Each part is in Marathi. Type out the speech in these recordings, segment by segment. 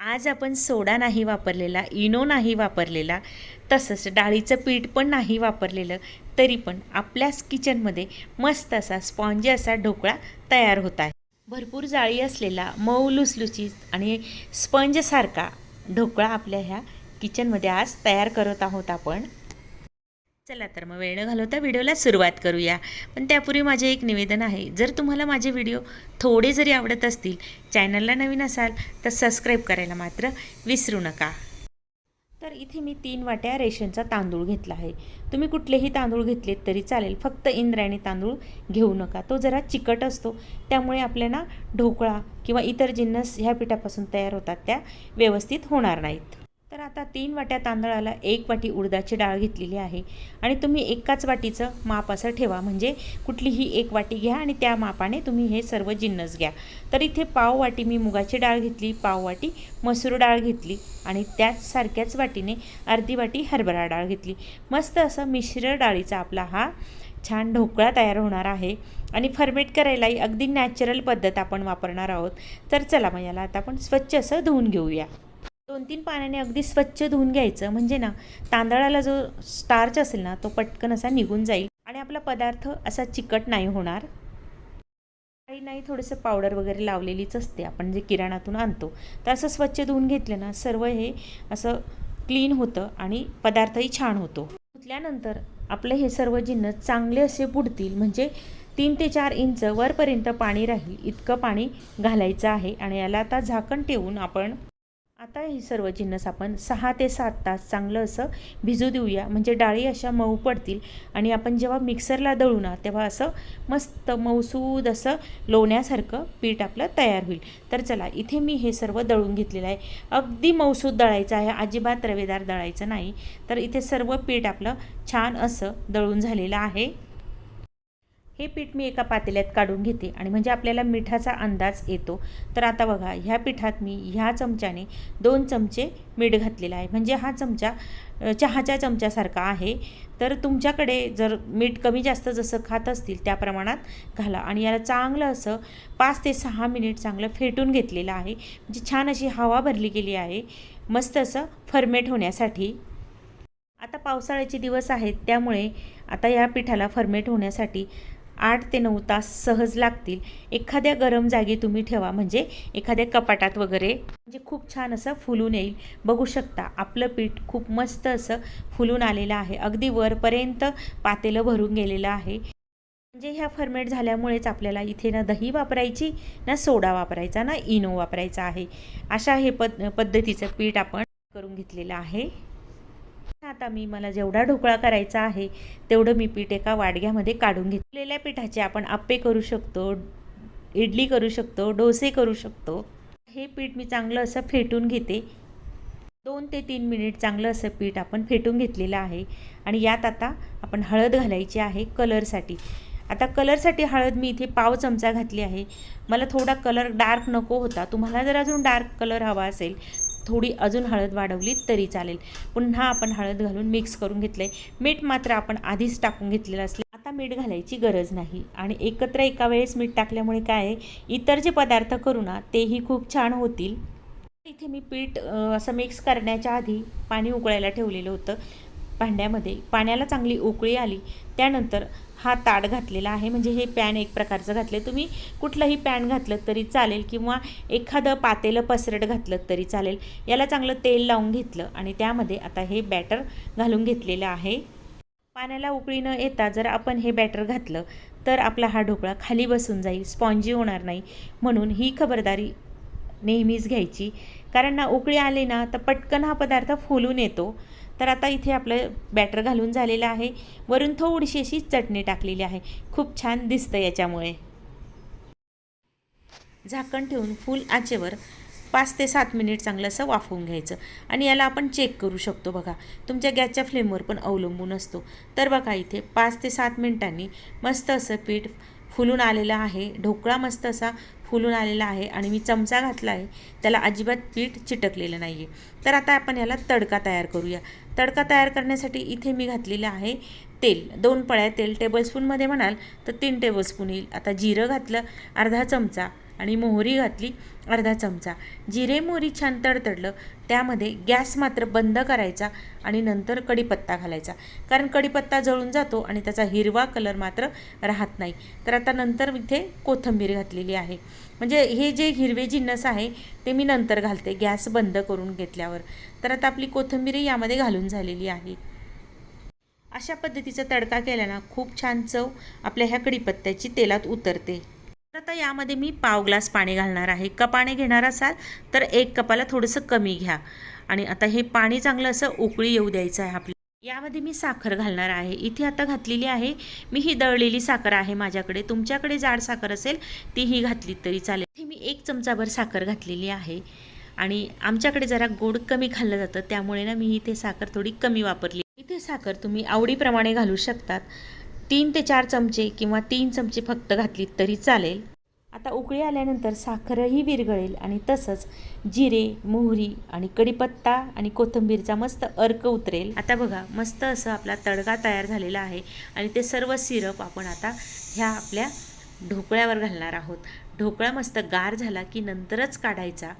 आज आपण सोडा नाही वापरलेला इनो नाही वापरलेला तसंच डाळीचं पीठ पण नाही वापरलेलं तरी पण आपल्याच किचनमध्ये मस्त असा स्पॉन्जी असा ढोकळा तयार होत आहे. भरपूर जाळी असलेला मऊ लुसलुसीत आणि स्पंजसारखा ढोकळा आपल्या ह्या किचनमध्ये आज तयार करत आहोत आपण. चला तर मग वेळ न घालवता व्हिडिओला सुरुवात करूया. पण त्यापूर्वी माझे एक निवेदन आहे. जर तुम्हाला माझे व्हिडिओ थोडे जरी आवडत असतील चॅनलला नवीन असाल तर सबस्क्राईब करायला मात्र विसरू नका. तर इथे मी तीन वाट्या रेशनचा तांदूळ घेतला आहे. तुम्ही कुठलेही तांदूळ घेतलेत तरी चालेल. फक्त इंद्रायणी तांदूळ घेऊ नका. तो जरा चिकट असतो. त्यामुळे आपल्याला ढोकळा किंवा इतर जिन्नस ह्या पिठापासून तयार होतात. त्या व्यवस्थित होणार नाहीत. तर आता तीन वाट्या तांदळाला एक वाटी उडदाची डाळ घेतलेली आहे. आणि तुम्ही एकाच वाटीचं माप असं ठेवा म्हणजे कुठलीही एक वाटी घ्या आणि त्या मापाने तुम्ही हे सर्व जिन्नस घ्या. तर इथे पाव वाटी मी मुगाची डाळ घेतली पाव वाटी मसूर डाळ घेतली आणि त्याचसारख्याच वाटीने अर्धी वाटी हरभरा डाळ घेतली. मस्त असं मिश्र डाळीचा आपला हा छान ढोकळा तयार होणार आहे. आणि फर्मेट करायलाही अगदी नॅचरल पद्धत आपण वापरणार आहोत. तर चला मग याला आता आपण स्वच्छ असं धुवून घेऊया. दोन तीन पाण्याने अगदी स्वच्छ धुवून घ्यायचं. म्हणजे ना तांदळाला जो स्टार्च असेल ना तो पटकन असा निघून जाईल आणि आपला पदार्थ असा चिकट नाही होणार. काही नाही थोडंसं पावडर वगैरे लावलेलीच असते आपण जे किराणातून आणतो. तर असं स्वच्छ धुवून घेतलं ना सर्व हे असं क्लीन होतं आणि पदार्थही छान होतो. धुतल्यानंतर आपलं हे सर्व जिन्नस चांगले असे बुडतील. म्हणजे तीन ते चार इंच वरपर्यंत पाणी राहील. इतकं पाणी घालायचं आहे आणि याला आता झाकण ठेवून आपण आता ही सर्व जिन्नस आपण सहा ते सात तास चांगलं असं भिजू देऊया. म्हणजे डाळी अशा मऊ पडतील आणि आपण जेव्हा मिक्सरला दळू ना तेव्हा असं मस्त मऊसूद असं लोण्यासारखं पीठ आपलं तयार होईल. तर चला इथे मी हे सर्व दळून घेतलेलं आहे. अगदी मऊसूद दळायचं आहे अजिबात रवेदार दळायचं नाही. तर इथे सर्व पीठ आपलं छान असं दळून झालेलं आहे. हे पीठ मी एका पातेल्यात काढून घेते आणि म्हणजे आपल्याला मिठाचा अंदाज येतो. तर आता बघा ह्या पिठात मी ह्या चमच्याने दोन चमचे मीठ घातलेला आहे. म्हणजे हा चमचा चहाच्या चमच्यासारखा आहे. तर तुमच्याकडे जर मीठ कमी जास्त जसं खात असतील त्या प्रमाणात घाला. आणि याला चांगलं असं पाच ते सहा मिनिट चांगलं फेटून घेतलेलं आहे. म्हणजे छान अशी हवा भरली गेली आहे. मस्त असं फर्मेट होण्यासाठी. आता पावसाळ्याचे दिवस आहेत. त्यामुळे आता या पिठाला फर्मेट होण्यासाठी आठ ते नऊ तास सहज लागतील. एखाद्या गरम जागी तुम्ही ठेवा म्हणजे एखाद्या कपाटात वगैरे. म्हणजे खूप छान असं फुलून येईल. बघू शकता आपलं पीठ खूप मस्त असं फुलून आलेलं आहे. अगदी वरपर्यंत पातेलं भरून गेलेलं आहे. म्हणजे ह्या फर्मेट झाल्यामुळेच आपल्याला इथे ना दही वापरायची ना सोडा वापरायचा ना इनो वापरायचा आहे. अशा हे पद पद्धतीचं पीठ आपण करून घेतलेलं आहे. आता मी मला जेवढा ढोकळा करायचा आहे तेवढं मी पीठ एका वाडग्यामध्ये काढून घेतलेल्या पिठाचे आपण आप्पे करू शकतो इडली करू शकतो डोसे करू शकतो. हे पीठ मी चांगलं असं फेटून घेते. दोन ते तीन मिनिट चांगलं असं पीठ आपण फेटून घेतलेलं आहे. आणि यात आता आपण हळद घालायची आहे कलरसाठी. आता कलरसाठी हळद मी इथे पाव चमचा घातली आहे. मला थोडा कलर डार्क नको होता. तुम्हाला जर अजून डार्क कलर हवा असेल थोडी अजून हळद वाढवली तरी चालेल. पुन्हा आपण हळद घालून मिक्स करून घेतलं आहे मीठ मात्र आपण आधीच टाकून घेतलेलं असले. आता मीठ घालायची गरज नाही. आणि एकत्र एका वेळेस मीठ टाकल्यामुळे काय आहे? इतर जे पदार्थ करू ना तेही खूप छान होतील. इथे मी पीठ असं मिक्स करण्याच्या आधी पाणी उकळायला ठेवलेलं होतं. भांड्यामध्ये पाण्याला चांगली उकळी आली त्यानंतर हा ताट घातलेला आहे. म्हणजे हे पॅन एक प्रकारचं घातलं तुम्ही कुठलंही पॅन घातलं तरी चालेल किंवा एखादं पातेलं पसरट घातलं तरी चालेल. याला चांगलं तेल लावून घेतलं आणि त्यामध्ये आता हे बॅटर घालून घेतलेलं आहे. पाण्याला उकळी न येता जर आपण हे बॅटर घातलं तर आपला हा ढोकळा खाली बसून जाईल. स्पॉन्जी होणार नाही. म्हणून ही खबरदारी नेहमीच घ्यायची. कारण ना उकळी आली ना तर पटकन हा पदार्थ फुलून येतो. तर आता इथे आपलं बॅटर घालून झालेलं आहे. वरून थोडीशी अशी चटणी टाकलेली आहे. खूप छान दिसतं याच्यामुळे. झाकण ठेवून फुल आचेवर पाच ते सात मिनिट चांगलं असं वाफवून घ्यायचं. आणि याला आपण चेक करू शकतो बघा. तुमच्या गॅसच्या फ्लेमवर पण अवलंबून असतो. तर बघा इथे पाच ते सात मिनिटांनी मस्त असं पीठ फुलून आलेलं आहे. ढोकळा मस्त असा फुलून आलेला आहे आणि मी चमचा घातला आहे त्याला अजिबात पीठ चिटकलेलं नाही आहे तर आता आपण याला तडका तयार करूया. तडका तयार करण्यासाठी इथे मी घातलेलं आहे तेल. दोन पळ्या तेल टेबलस्पूनमध्ये म्हणाल तर तीन टेबलस्पून येईल. आता जिरं घातलं अर्धा चमचा. आणि मोहरी घातली अर्धा चमचा. जिरे मोहरी छान तडतडलं. त्यामध्ये गॅस मात्र बंद करायचा आणि नंतर कढीपत्ता घालायचा. कारण कढीपत्ता जळून जातो आणि त्याचा हिरवा कलर मात्र राहत नाही. तर आता नंतर इथे कोथंबीर घातलेली आहे. म्हणजे हे जे हिरवे जिन्नस आहे ते मी नंतर घालते गॅस बंद करून घेतल्यावर. तर आता आपली कोथिंबीरही यामध्ये घालून झालेली आहे. अशा पद्धतीचा तडका केल्यानं खूप छान चव आपल्या ह्या कडीपत्त्याची तेलात उतरते. तर आता यामध्ये मी पाव ग्लास पाणी घालणार आहे. कपाने घेणार असाल तर एक कपाला थोडंसं कमी घ्या. आणि आता हे पाणी चांगलं असं उकळी येऊ द्यायचं आहे आपल्याला. यामध्ये मी साखर घालणार आहे. इथे आता घातलेली आहे. मी ही दळलेली साखर आहे माझ्याकडे. तुमच्याकडे जाड साखर असेल तीही घातली तरी चालेल. इथे मी एक चमचाभर साखर घातलेली आहे. आणि आमच्याकडे जरा गोड कमी खाल्लं जातं. त्यामुळे ना मी इथे साखर थोडी कमी वापरली. इथे साखर तुम्ही आवडीप्रमाणे घालू शकतात. तीन ते चार चमचे किंवा तीन चमचे फक्त घातलीत तरी चालेल. आता उकळी आल्यानंतर साखरही विरघळेल आणि तसंच जिरे मोहरी आणि कढीपत्ता आणि कोथिंबीरचा मस्त अर्क उतरेल. आता बघा मस्त असं आपला तडका तयार झालेला आहे आणि ते सर्व सिरप आपण आता ह्या आपल्या ढोकळ्यावर घालणार आहोत. ढोकळा मस्त गार झाला की नंतरच काढायचा.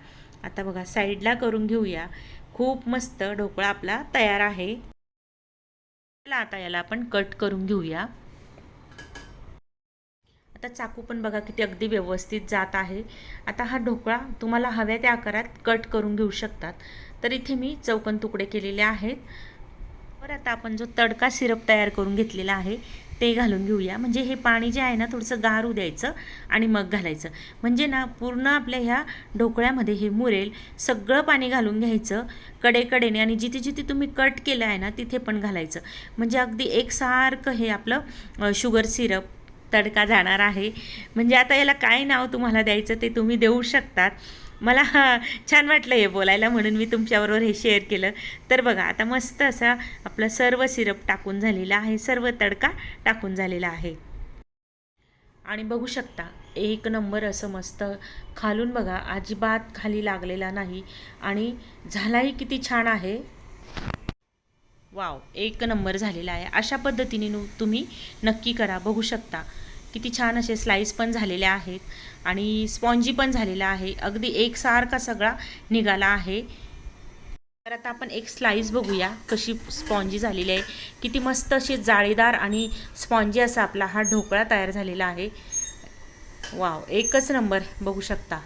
आता बघा साईडला करून घेऊया. खूप मस्त ढोकळा आपला तयार आहे. चला आता याला आपण कट करून घेऊया. आता चाकू पण बघा किती अगदी व्यवस्थित जात आहे. आता हा ढोकळा तुम्हाला हव्या त्या आकारात कट करून घेऊ शकतात. तर इथे मी चौकन तुकडे केलेले आहेत. बरं आता आपण जो तडका सिरप तयार करून घेतलेला आहे ते घालून घेऊया. म्हणजे हे पाणी जे आहे ना थोडंसं गारू द्यायचं आणि मग घालायचं. म्हणजे ना पूर्ण आपल्या ह्या ढोकळ्यामध्ये हे मुरेल. सगळं पाणी घालून घ्यायचं कडेकडेने आणि जिथे जिथे तुम्ही कट केलं आहे ना तिथे पण घालायचं. म्हणजे अगदी एकसारखं हे आपलं शुगर सिरप तडका जाणार आहे. म्हणजे आता याला काय नाव तुम्हाला द्यायचं ते तुम्ही देऊ शकतात. मला छान वाटलं हे बोलायला म्हणून मी तुमच्याबरोबर हे शेअर केलं. तर बघा आता मस्त असा आपला सर्व सिरप टाकून झालेला आहे. सर्व तडका टाकून झालेला आहे. आणि बघू शकता एक नंबर असं मस्त खालून बघा अजिबात खाली लागलेला नाही. आणि झालाही किती छान आहे. वाव एक नंबर झालेला आहे. अशा पद्धतीने नु तुम्ही नक्की करा बघू शकता. किती छान असे स्लाईस पण झालेले आहेत आणि स्पॉन्जी पण झालेला आहे. अगदी एकसारखा सगळा निघाला आहे. तर आता आपण एक स्लाईस बघूया कशी स्पॉन्जी झालेली आहे. किती मस्त अशी जाळीदार आणि स्पॉन्जी असा आपला हा ढोकळा तयार झालेला आहे. वाव एकच नंबर बघू शकता.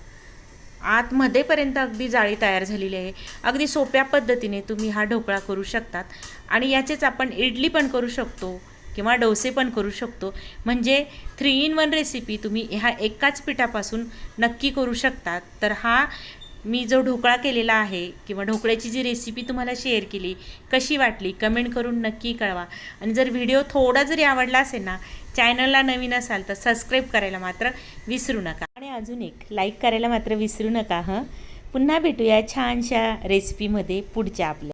आतमध्येपर्यंत अगदी जाळी तयार झालेली आहे. अगदी सोप्या पद्धतीने तुम्ही हा ढोकळा करू शकतात. आणि याचेच आपण इडली पण करू शकतो किंवा डोसे पण करू शकतो. म्हणजे थ्री इन वन रेसिपी तुम्ही ह्या एकाच पिठापासून नक्की करू शकतात. तर हा मी जो ढोकळा केलेला आहे किंवा ढोकळ्याची जी रेसिपी तुम्हाला शेअर केली कशी वाटली कमेंट करून नक्की कळवा. आणि जर व्हिडिओ थोडा जरी आवडला असेल ना चॅनलला नवीन असाल तर सबस्क्राईब करायला मात्र विसरू नका. अजून एक. लाईक करायला मात्र विसरू नका हं. पुन्हा भेटूया छानशा रेसिपीमध्ये पुढच्या आपल्या